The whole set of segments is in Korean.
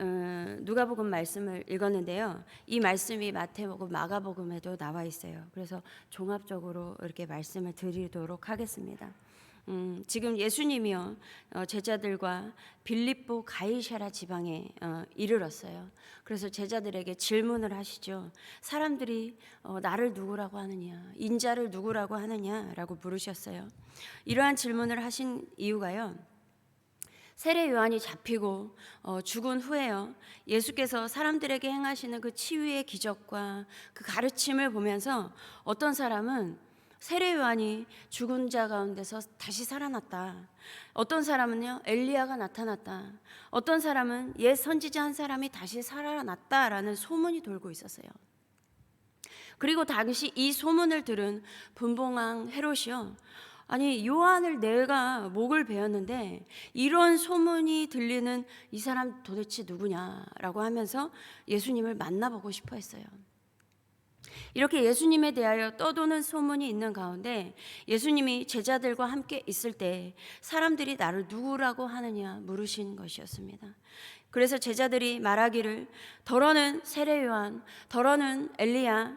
어, 누가복음 말씀을 읽었는데요. 이 말씀이 마태복음, 마가복음에도 나와 있어요. 그래서 종합적으로 이렇게 말씀을 드리도록 하겠습니다. 음, 지금 예수님이요 어, 제자들과 빌립보 가이샤라 지방에 어, 이르렀어요. 그래서 제자들에게 질문을 하시죠. 사람들이 어, 나를 누구라고 하느냐, 인자를 누구라고 하느냐라고 물으셨어요. 이러한 질문을 하신 이유가요. 세례 요한이 잡히고 어, 죽은 후에요. 예수께서 사람들에게 행하시는 그 치유의 기적과 그 가르침을 보면서 어떤 사람은 세례 요한이 죽은 자 가운데서 다시 살아났다. 어떤 사람은요 엘리야가 나타났다. 어떤 사람은 옛 선지자 한 사람이 다시 살아났다라는 소문이 돌고 있었어요. 그리고 당시 이 소문을 들은 분봉왕 헤롯이요. 아니 요한을 내가 목을 베었는데 이런 소문이 들리는 이 사람 도대체 누구냐라고 하면서 예수님을 만나보고 싶어 했어요. 이렇게 예수님에 대하여 떠도는 소문이 있는 가운데 예수님이 제자들과 함께 있을 때 사람들이 나를 누구라고 하느냐 물으신 것이었습니다. 그래서 제자들이 말하기를 더러는 세례 요한, 더러는 엘리야,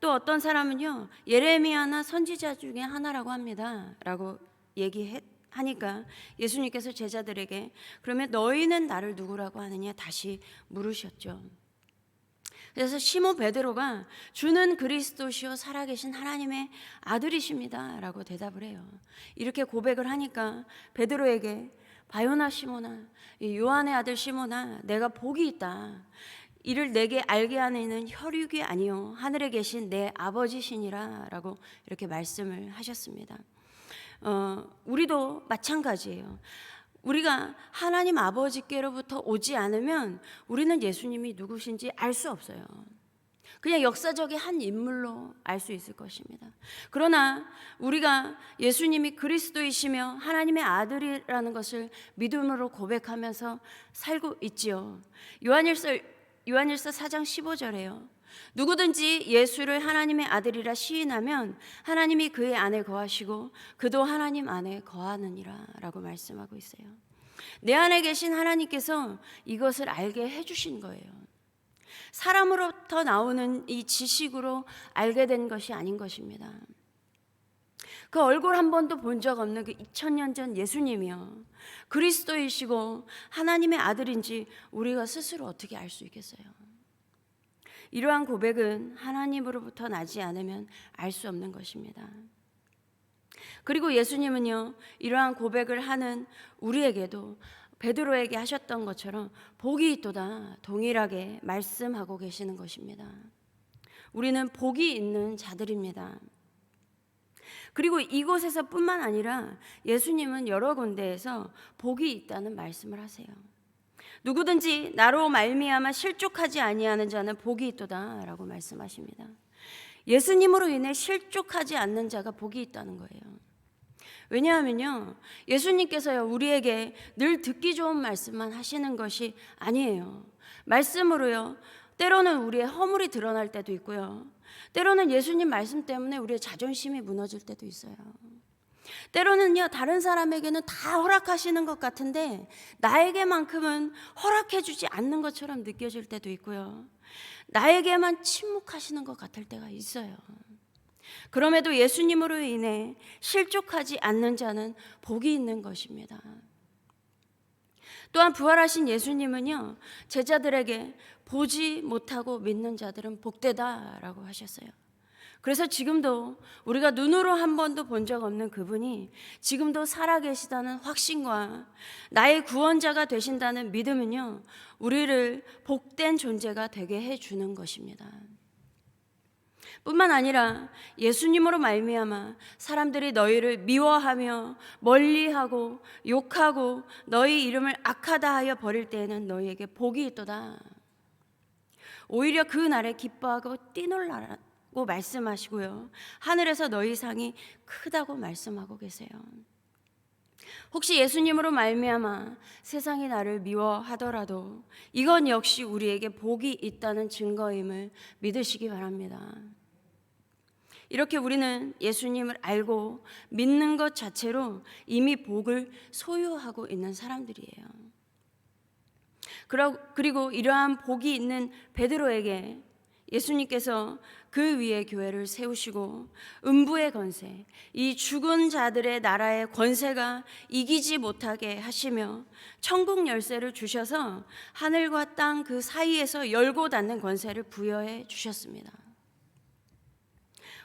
또 어떤 사람은요 예레미야나 선지자 중에 하나라고 합니다라고 얘기하니까 예수님께서 제자들에게 그러면 너희는 나를 누구라고 하느냐 다시 물으셨죠. 그래서 시몬 베드로가 주는 그리스도시요 살아계신 하나님의 아들이십니다라고 대답을 해요. 이렇게 고백을 하니까 베드로에게 바요나 시몬아, 요한의 아들 시몬아, 내가 복이 있다. 이를 내게 알게 하는 이는 혈육이 아니요 하늘에 계신 내 아버지시니라라고 이렇게 말씀을 하셨습니다. 어, 우리도 마찬가지예요. 우리가 하나님 아버지께로부터 오지 않으면 우리는 예수님이 누구신지 알 수 없어요. 그냥 역사적인 한 인물로 알 수 있을 것입니다. 그러나 우리가 예수님이 그리스도이시며 하나님의 아들이라는 것을 믿음으로 고백하면서 살고 있지요. 요한일서 요한일서 4장 15절에요. 누구든지 예수를 하나님의 아들이라 시인하면 하나님이 그의 안에 거하시고 그도 하나님 안에 거하느니라라고 말씀하고 있어요. 내 안에 계신 하나님께서 이것을 알게 해 주신 거예요. 사람으로부터 나오는 이 지식으로 알게 된 것이 아닌 것입니다. 그 얼굴 한 번도 본 적 없는 그 2000년 전 예수님이요. 그리스도이시고 하나님의 아들인지 우리가 스스로 어떻게 알 수 있겠어요? 이러한 고백은 하나님으로부터 나지 않으면 알 수 없는 것입니다. 그리고 예수님은요, 이러한 고백을 하는 우리에게도 베드로에게 하셨던 것처럼 복이 있도다 동일하게 말씀하고 계시는 것입니다. 우리는 복이 있는 자들입니다. 그리고 이곳에서뿐만 아니라 예수님은 여러 군데에서 복이 있다는 말씀을 하세요. 누구든지 나로 말미암아 실족하지 아니하는 자는 복이 있도다라고 말씀하십니다. 예수님으로 인해 실족하지 않는 자가 복이 있다는 거예요. 왜냐하면요, 예수님께서요, 우리에게 늘 듣기 좋은 말씀만 하시는 것이 아니에요. 말씀으로요, 때로는 우리의 허물이 드러날 때도 있고요. 때로는 예수님 말씀 때문에 우리의 자존심이 무너질 때도 있어요. 때로는요, 다른 사람에게는 다 허락하시는 것 같은데, 나에게만큼은 허락해주지 않는 것처럼 느껴질 때도 있고요. 나에게만 침묵하시는 것 같을 때가 있어요. 그럼에도 예수님으로 인해 실족하지 않는 자는 복이 있는 것입니다. 또한 부활하신 예수님은요, 제자들에게 보지 못하고 믿는 자들은 복되다라고 하셨어요. 그래서 지금도 우리가 눈으로 한 번도 본 적 없는 그분이 지금도 살아계시다는 확신과 나의 구원자가 되신다는 믿음은요, 우리를 복된 존재가 되게 해주는 것입니다. 뿐만 아니라 예수님으로 말미암아 사람들이 너희를 미워하며 멀리하고 욕하고 너희 이름을 악하다 하여 버릴 때에는 너희에게 복이 있도다. 오히려 그 날에 기뻐하고 뛰놀라고 말씀하시고요. 하늘에서 너희 상이 크다고 말씀하고 계세요. 혹시 예수님으로 말미암아 세상이 나를 미워하더라도 이건 역시 우리에게 복이 있다는 증거임을 믿으시기 바랍니다. 이렇게 우리는 예수님을 알고 믿는 것 자체로 이미 복을 소유하고 있는 사람들이에요. 그리고 이러한 복이 있는 베드로에게 예수님께서 그 위에 교회를 세우시고 음부의 권세, 이 죽은 자들의 나라의 권세가 이기지 못하게 하시며 천국 열쇠를 주셔서 하늘과 땅 그 사이에서 열고 닫는 권세를 부여해 주셨습니다.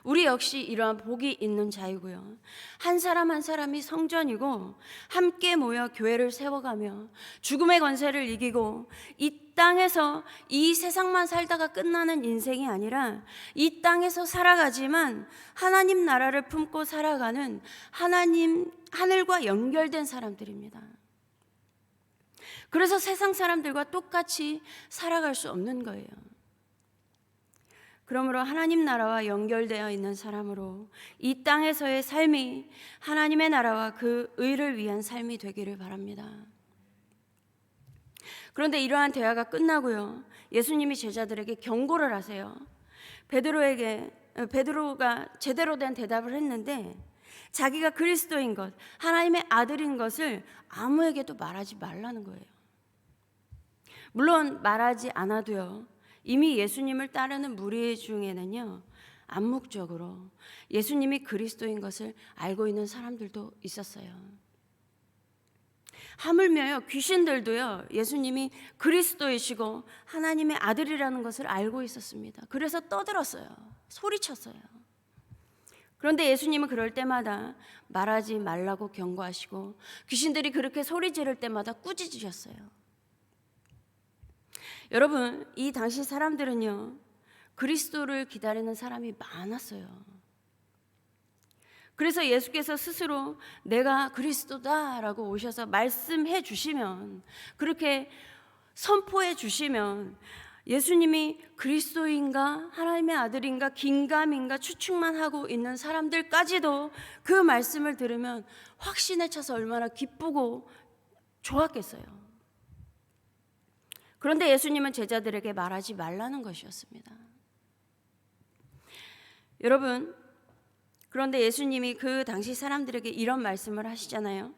우리 역시 이러한 복이 있는 자이고요. 한 사람 한 사람이 성전이고 함께 모여 교회를 세워가며 죽음의 권세를 이기고 이 땅에서 이 세상만 살다가 끝나는 인생이 아니라 이 땅에서 살아가지만 하나님 나라를 품고 살아가는 하나님 하늘과 연결된 사람들입니다. 그래서 세상 사람들과 똑같이 살아갈 수 없는 거예요. 그러므로 하나님 나라와 연결되어 있는 사람으로 이 땅에서의 삶이 하나님의 나라와 그 의를 위한 삶이 되기를 바랍니다. 그런데 이러한 대화가 끝나고요. 예수님이 제자들에게 경고를 하세요. 베드로에게 어, 베드로가 제대로 된 대답을 했는데 자기가 그리스도인 것, 하나님의 아들인 것을 아무에게도 말하지 말라는 거예요. 물론 말하지 않아도요. 이미 예수님을 따르는 무리 중에는요. 암묵적으로 예수님이 그리스도인 것을 알고 있는 사람들도 있었어요. 하물며요 귀신들도요 예수님이 그리스도이시고 하나님의 아들이라는 것을 알고 있었습니다. 그래서 떠들었어요. 소리쳤어요. 그런데 예수님은 그럴 때마다 말하지 말라고 경고하시고 귀신들이 그렇게 소리 지를 때마다 꾸짖으셨어요. 여러분, 이 당시 사람들은요, 그리스도를 기다리는 사람이 많았어요. 그래서 예수께서 스스로 내가 그리스도다라고 오셔서 말씀해 주시면, 그렇게 선포해 주시면, 예수님이 그리스도인가, 하나님의 아들인가, 긴가민가 추측만 하고 있는 사람들까지도 그 말씀을 들으면 확신에 차서 얼마나 기쁘고 좋았겠어요. 그런데 예수님은 제자들에게 말하지 말라는 것이었습니다. 여러분, 그런데 예수님이 그 당시 사람들에게 이런 말씀을 하시잖아요.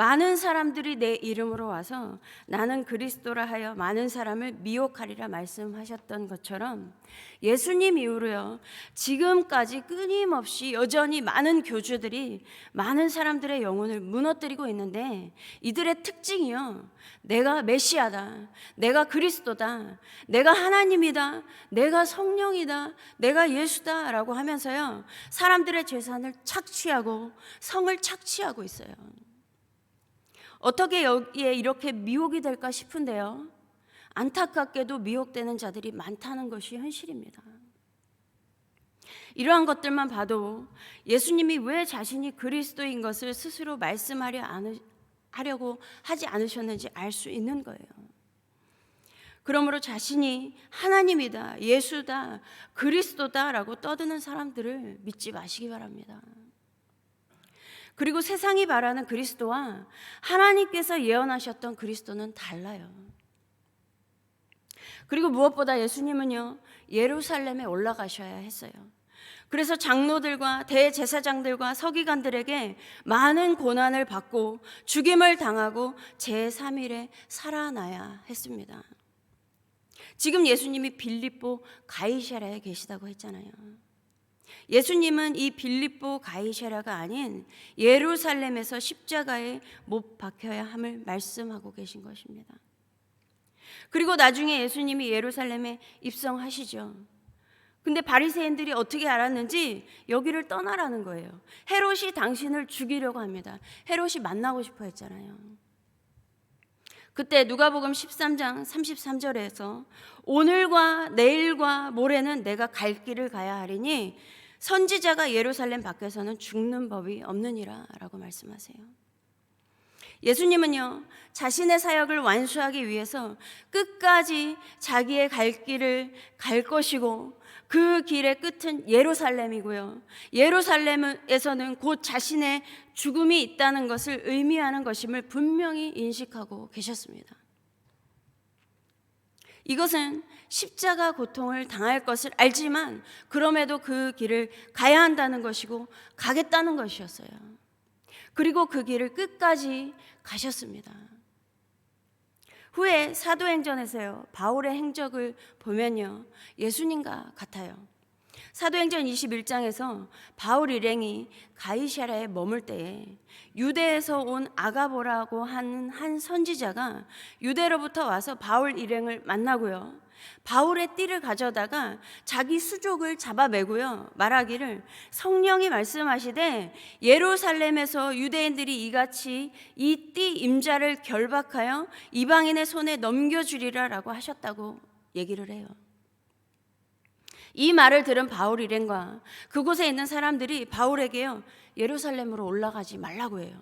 많은 사람들이 내 이름으로 와서 나는 그리스도라 하여 많은 사람을 미혹하리라 말씀하셨던 것처럼 예수님 이후로요. 지금까지 끊임없이 여전히 많은 교주들이 많은 사람들의 영혼을 무너뜨리고 있는데 이들의 특징이요. 내가 메시아다. 내가 그리스도다. 내가 하나님이다. 내가 성령이다. 내가 예수다라고 하면서요. 사람들의 재산을 착취하고 성을 착취하고 있어요. 어떻게 여기에 이렇게 미혹이 될까 싶은데요. 안타깝게도 미혹되는 자들이 많다는 것이 현실입니다. 이러한 것들만 봐도 예수님이 왜 자신이 그리스도인 것을 스스로 말씀하려 하려고 하지 않으셨는지 알 수 있는 거예요. 그러므로 자신이 하나님이다, 예수다, 그리스도다라고 떠드는 사람들을 믿지 마시기 바랍니다. 그리고 세상이 말하는 그리스도와 하나님께서 예언하셨던 그리스도는 달라요. 그리고 무엇보다 예수님은요, 예루살렘에 올라가셔야 했어요. 그래서 장로들과 대제사장들과 서기관들에게 많은 고난을 받고 죽임을 당하고 제3일에 살아나야 했습니다. 지금 예수님이 빌립보 가이샤라에 계시다고 했잖아요. 예수님은 이 빌립보 가이샤라가 아닌 예루살렘에서 십자가에 못 박혀야 함을 말씀하고 계신 것입니다. 그리고 나중에 예수님이 예루살렘에 입성하시죠. 근데 바리새인들이 어떻게 알았는지 여기를 떠나라는 거예요. 헤롯이 당신을 죽이려고 합니다. 헤롯이 만나고 싶어 했잖아요. 그때 누가복음 13장 33절에서 오늘과 내일과 모레는 내가 갈 길을 가야 하리니 선지자가 예루살렘 밖에서는 죽는 법이 없느니라라고 말씀하세요. 예수님은요, 자신의 사역을 완수하기 위해서 끝까지 자기의 갈 길을 갈 것이고 그 길의 끝은 예루살렘이고요. 예루살렘에서는 곧 자신의 죽음이 있다는 것을 의미하는 것임을 분명히 인식하고 계셨습니다. 이것은 십자가 고통을 당할 것을 알지만 그럼에도 그 길을 가야 한다는 것이고 가겠다는 것이었어요. 그리고 그 길을 끝까지 가셨습니다. 후에 사도행전에서요 바울의 행적을 보면요 예수님과 같아요. 사도행전 21장에서 바울 일행이 가이샤라에 머물 때에 유대에서 온 아가보라고 하는 한 선지자가 유대로부터 와서 바울 일행을 만나고요. 바울의 띠를 가져다가 자기 수족을 잡아매고요. 말하기를 성령이 말씀하시되 예루살렘에서 유대인들이 이같이 이 띠 임자를 결박하여 이방인의 손에 넘겨주리라라고 하셨다고 얘기를 해요. 이 말을 들은 바울 일행과 그곳에 있는 사람들이 바울에게요 예루살렘으로 올라가지 말라고 해요.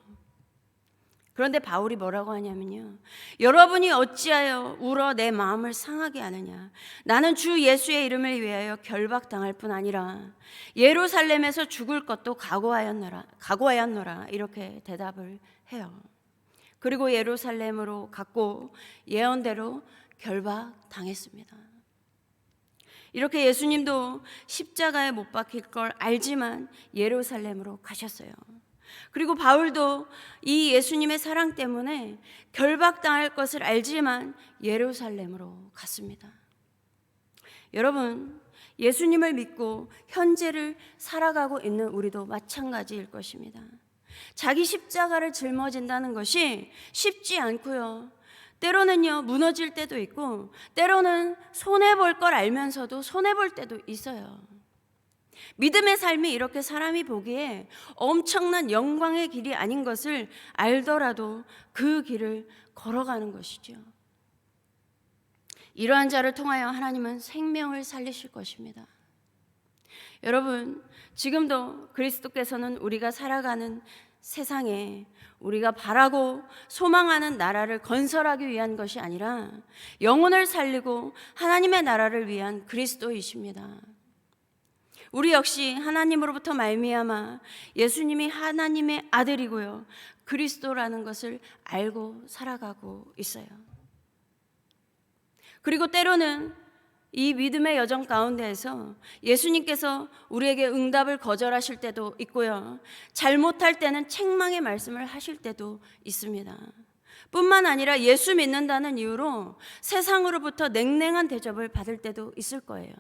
그런데 바울이 뭐라고 하냐면요. 여러분이 어찌하여 울어 내 마음을 상하게 하느냐. 나는 주 예수의 이름을 위하여 결박당할 뿐 아니라 예루살렘에서 죽을 것도 각오하였노라. 각오하였노라. 이렇게 대답을 해요. 그리고 예루살렘으로 갔고 예언대로 결박당했습니다. 이렇게 예수님도 십자가에 못 박힐 걸 알지만 예루살렘으로 가셨어요. 그리고 바울도 이 예수님의 사랑 때문에 결박당할 것을 알지만 예루살렘으로 갔습니다. 여러분, 예수님을 믿고 현재를 살아가고 있는 우리도 마찬가지일 것입니다. 자기 십자가를 짊어진다는 것이 쉽지 않고요. 때로는요, 무너질 때도 있고, 때로는 손해볼 걸 알면서도 손해볼 때도 있어요. 믿음의 삶이 이렇게 사람이 보기에 엄청난 영광의 길이 아닌 것을 알더라도 그 길을 걸어가는 것이죠. 이러한 자를 통하여 하나님은 생명을 살리실 것입니다. 여러분, 지금도 그리스도께서는 우리가 살아가는 세상에 우리가 바라고 소망하는 나라를 건설하기 위한 것이 아니라 영혼을 살리고 하나님의 나라를 위한 그리스도이십니다. 우리 역시 하나님으로부터 말미암아 예수님이 하나님의 아들이고요. 그리스도라는 것을 알고 살아가고 있어요. 그리고 때로는 이 믿음의 여정 가운데에서 예수님께서 우리에게 응답을 거절하실 때도 있고요. 잘못할 때는 책망의 말씀을 하실 때도 있습니다. 뿐만 아니라 예수 믿는다는 이유로 세상으로부터 냉랭한 대접을 받을 때도 있을 거예요.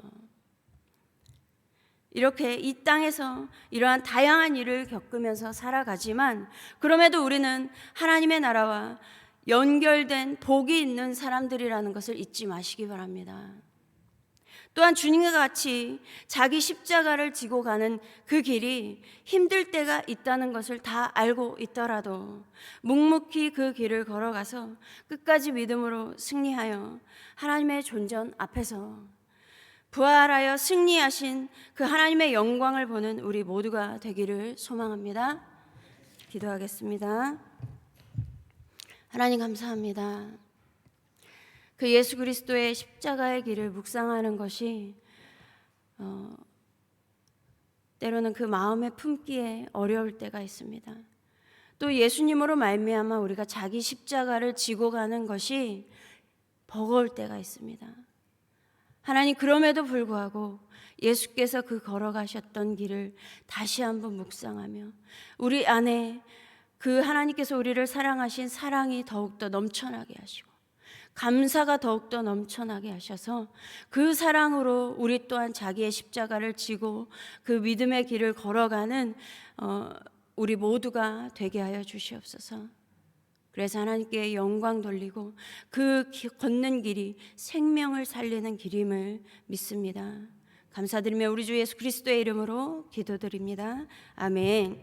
이렇게 이 땅에서 이러한 다양한 일을 겪으면서 살아가지만 그럼에도 우리는 하나님의 나라와 연결된 복이 있는 사람들이라는 것을 잊지 마시기 바랍니다. 또한 주님과 같이 자기 십자가를 지고 가는 그 길이 힘들 때가 있다는 것을 다 알고 있더라도 묵묵히 그 길을 걸어가서 끝까지 믿음으로 승리하여 하나님의 존전 앞에서 부활하여 승리하신 그 하나님의 영광을 보는 우리 모두가 되기를 소망합니다. 기도하겠습니다. 하나님 감사합니다. 그 예수 그리스도의 십자가의 길을 묵상하는 것이 어, 때로는 그 마음에 품기에 어려울 때가 있습니다. 또 예수님으로 말미암아 우리가 자기 십자가를 지고 가는 것이 버거울 때가 있습니다. 하나님 그럼에도 불구하고 예수께서 그 걸어가셨던 길을 다시 한번 묵상하며 우리 안에 그 하나님께서 우리를 사랑하신 사랑이 더욱더 넘쳐나게 하시고 감사가 더욱더 넘쳐나게 하셔서 그 사랑으로 우리 또한 자기의 십자가를 지고 그 믿음의 길을 걸어가는 어, 우리 모두가 되게 하여 주시옵소서. 그래서 하나님께 영광 돌리고 그 기, 걷는 길이 생명을 살리는 길임을 믿습니다. 감사드리며 우리 주 예수 그리스도의 이름으로 기도드립니다. 아멘.